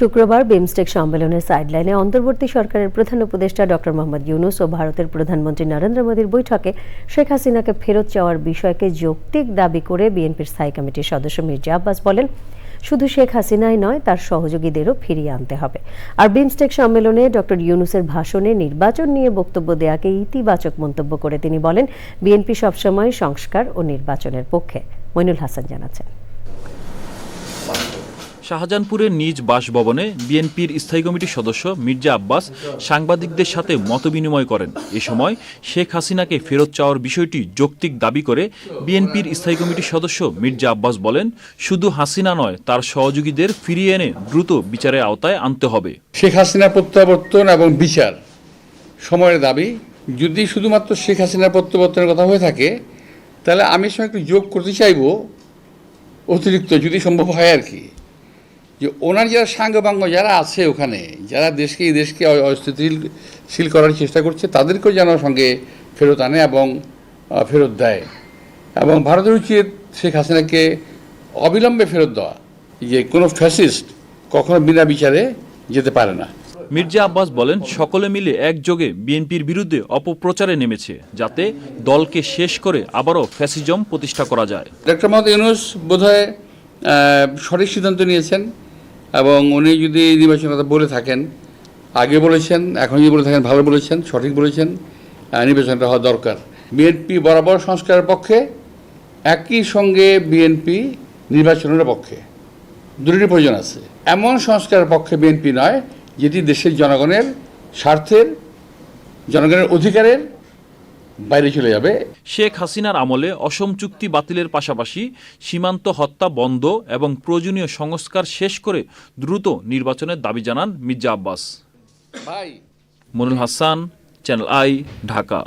শুক্রবার বিমস্টেক সম্মেলনের সাইডলাইনে অন্তর্বর্তী সরকারের প্রধান উপদেষ্টা ডক্টর মোহাম্মদ ইউনুস ও ভারতের প্রধানমন্ত্রী নরেন্দ্র মোদীর বৈঠকে শেখ হাসিনাকে ফেরত চাওয়ার বিষয়কে যৌক্তিক দাবি করে বিএনপির স্থায়ী কমিটির সদস্য মির্জা আব্বাস বলেন, শুধু শেখ হাসিনাই নয়, তার সহযোগীদেরও ফিরিয়ে আনতে হবে। আর বিমস্টেক সম্মেলনে ডক্টর ইউনুসের ভাষণে নির্বাচন নিয়ে বক্তব্য দেয়াকে ইতিবাচক মন্তব্য করে তিনি বলেন, বিএনপি সবসময় সংস্কার ও নির্বাচনের পক্ষে। মইনুল হাসান জানাচ্ছেন। শাহজাহানপুরের নিজ বাসভবনে বিএনপির স্থায়ী কমিটির সদস্য মির্জা আব্বাস সাংবাদিকদের সাথে মতবিনিময় করেন। এ সময় শেখ হাসিনাকে ফেরত চাওয়ার বিষয়টি যৌক্তিক দাবি করে বিএনপির স্থায়ী কমিটির সদস্য মির্জা আব্বাস বলেন, শুধু হাসিনা নয়, তার সহযোগীদের ফিরিয়ে এনে দ্রুত বিচারের আওতায় আনতে হবে। শেখ হাসিনা প্রত্যাবর্তন এবং বিচার সময়ের দাবি। যদি শুধুমাত্র শেখ হাসিনার প্রত্যাবর্তনের কথা হয়ে থাকে, তাহলে আমি সঙ্গে একটু যোগ করতে চাইব, অতিরিক্ত যদি সম্ভব হয় আর কি। যে ওনার যারা সাঙ্গবাঙ্গ যারা আছে ওখানে যারা দেশকে এই দেশকে অস্থিতিশীল করার চেষ্টা করছে তাদেরকেও যেন সঙ্গে ফেরত আনে এবং ফেরত দেয়। এবং ভারতের উচিত শেখ হাসিনাকে অবিলম্বে ফেরত দেওয়া যে কোনো ফ্যাসিস্ট কখনো বিনা বিচারে যেতে পারে না। মির্জা আব্বাস বলেন সকলে মিলে একযোগে বিএনপির বিরুদ্ধে অপপ্রচারে নেমেছে যাতে দলকে শেষ করে আবারও ফ্যাসিজম প্রতিষ্ঠা করা যায়। ডক্টর মোহাম্মদ ইউনুস বোধহয় সঠিক সিদ্ধান্ত নিয়েছেন। এবং উনি যদি এই নির্বাচনের কথা বলে থাকেন, আগে বলেছেন, এখন যদি বলে থাকেন, ভালো বলেছেন, সঠিক বলেছেন নির্বাচনটা হওয়া দরকার। বিএনপি বরাবর সংস্কারের পক্ষে, একই সঙ্গে বিএনপি নির্বাচনের পক্ষে। দুটোরই প্রয়োজন আছে। এমন সংস্কারের পক্ষে বিএনপি নয়, যেটি দেশের জনগণের স্বার্থের, জনগণের অধিকারের বাইরে চলে যাবে। শেখ হাসিনার আমলে অসম চুক্তি বাতিলের পাশাপাশি সীমান্ত হত্যা বন্ধ এবং প্রয়োজনীয় সংস্কার শেষ করে দ্রুত নির্বাচনের দাবি জানান মির্জা আব্বাস। ভাই। Monul Hasan channel I Dhaka.